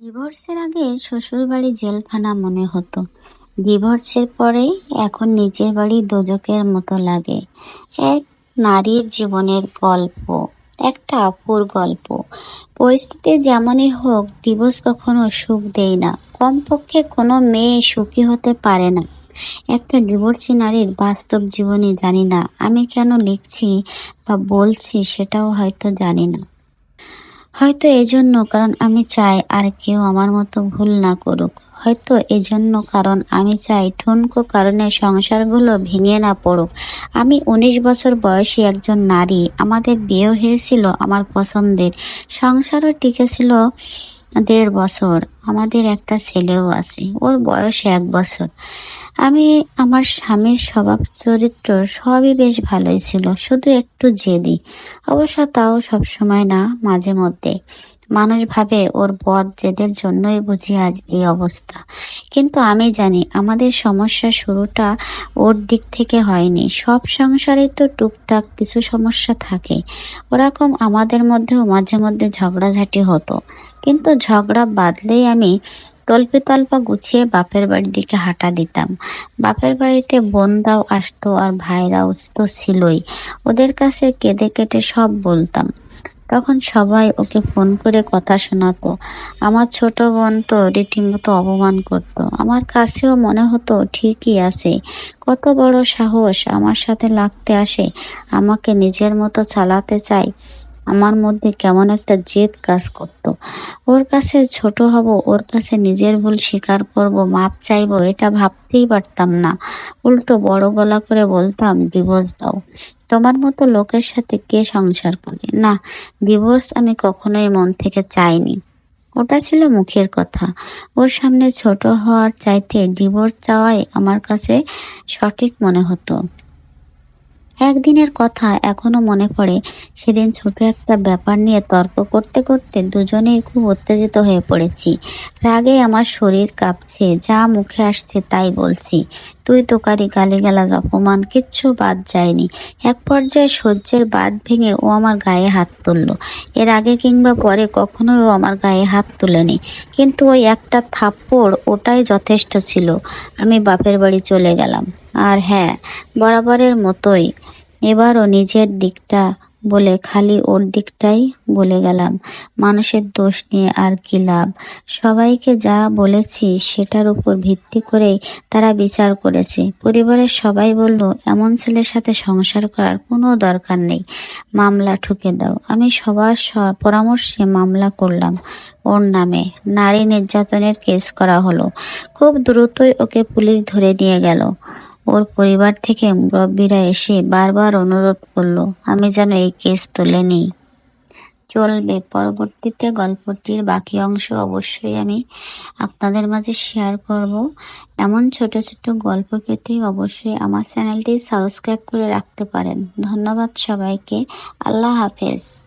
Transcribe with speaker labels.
Speaker 1: ডিভোর্সের আগে শ্বশুরবাড়ি জেলখানা মনে হতো। ডিভোর্সের পরে এখন নিজের বাড়ি দোজকের মতো লাগে। এক নারীর জীবনের গল্প, একটা আপুর গল্প। পরিস্থিতি যেমনই হোক, ডিভোর্স কখনো সুখ দেয় না। কমপক্ষে কোনো মেয়ে সুখী হতে পারে না। একটা ডিভোর্সি নারীর বাস্তব জীবনী জানি না, আমি কেন লিখছি বা বলছি সেটাও হয়তো জানি না। হয়তো এজন্য, কারণ আমি চাই আর কেউ আমার মতো ভুল না করুক। হয়তো এজন্য, কারণ আমি চাই ঠুনকো কারণে সংসারগুলো ভেঙে না পড়ুক। আমি উনিশ বছর বয়সী একজন নারী। আমাদের বিয়ে হয়েছিল আমার পছন্দের। সংসারও টিকেছিল দেড় বছর। আমাদের একটা ছেলেও আছে। ওর বয়স এক বছর। আমি, আমার স্বামীর স্বভাব, চরিত্র সবই বেশ ভালোই ছিল। শুধু একটু জেদি। অবশ্য তাও সবসময় না, মাঝে মধ্যে। মানুষ ভাবে ওর বদ জেদের জন্যই বুঝি আজ এই অবস্থা। কিন্তু আমি জানি আমাদের সমস্যা শুরুটা ওর দিক থেকে হয়নি। সব সংসারে তো টুকটাক কিছু সমস্যা থাকে। ওরকম আমাদের মধ্যেও মাঝে মধ্যে ঝগড়াঝাটি হতো। কিন্তু ঝগড়া বাদলেই আমি তল্পে তল্পা গুছিয়ে বাপের বাড়ির দিকে হাঁটা দিতাম। বাপের বাড়িতে বোনদাও আসতো আর ভাইরাও তো ছিলই। ওদের কাছে কেঁদে কেটে সব বলতাম। তখন সবাই ওকে ফোন করে কথা শোনাতো। আমার ছোট বোন তো রীতিমতো অপমান করত। আমার কাছেও মনে হতো, ঠিকই আছে। কত বড় সাহস আমার সাথে লাগতে আসে। আমাকে নিজের মতো চালাতে চায় আমার মধ্যে কেমন একটা জেদ কাজ করত। ওর কাছে ছোট হব, ওর কাছে নিজের ভুল স্বীকার করব, মাপ চাইব, এটা ভাবতেই পারতাম না। উল্টো বড় গলা করে বলতাম ডিভোর্স দাও। তোমার মতো লোকের সাথে কে সংসার করে? না ডিভোর্স আমি কখনোই মন থেকে চাইনি। ওটা ছিল মুখের কথা। ওর সামনে ছোট হওয়ার চাইতে ডিভোর্স চাওয়াই আমার কাছে সঠিক মনে হতো। একদিনের কথা এখনও মনে পড়ে। সেদিন ছোট একটা ব্যাপার নিয়ে তর্ক করতে করতে দুজনেই খুব উত্তেজিত হয়ে পড়েছি। রাগে আমার শরীর কাঁপছে, যা মুখে আসছে তাই বলছি। তুই তোকারি গালিগালাজ, অপমান, কিচ্ছু বাদ যায়নি। এক পর্যায়ে সহ্যের বাদ ভেঙে ও আমার গায়ে হাত তুলল। এর আগে কিংবা পরে কখনোই ও আমার গায়ে হাত তুলেনি। কিন্তু ওই একটা থাপ্পড় ওটাই যথেষ্ট ছিল। আমি বাপের বাড়ি চলে গেলাম। আর হ্যাঁ বরাবরের মতোই। এবারও নিজের দিকটা বলে খালি ওর দিকটাই বলে গেলাম। মানুষের দোষ নিয়ে আর কি লাভ? সবাইকে যা বলেছি সেটার উপর ভিত্তি করেই তারা বিচার করেছে। পরিবারের সবাই বলল, এমন ছেলের সাথে সংসার করার কোনো দরকার নেই। মামলা ঠুকে দাও। আমি সবার পরামর্শে মামলা করলাম ওর নামে। নারী নির্যাতনের কেস করা হলো। খুব দ্রুতই ওকে পুলিশ ধরে নিয়ে গেল। ওর পরিবার থেকে মুরব্বীরা এসে বারবার অনুরোধ করল, আমি যেন এই কেস তুলে নিই। চলবে। পরবর্তীতে গল্পটির বাকি অংশ অবশ্যই আমি আপনাদের মাঝে শেয়ার করব। এমন ছোট ছোট গল্প পেতে অবশ্যই আমার চ্যানেলটি সাবস্ক্রাইব করে রাখতে পারেন। ধন্যবাদ সবাইকে। আল্লাহ হাফেজ।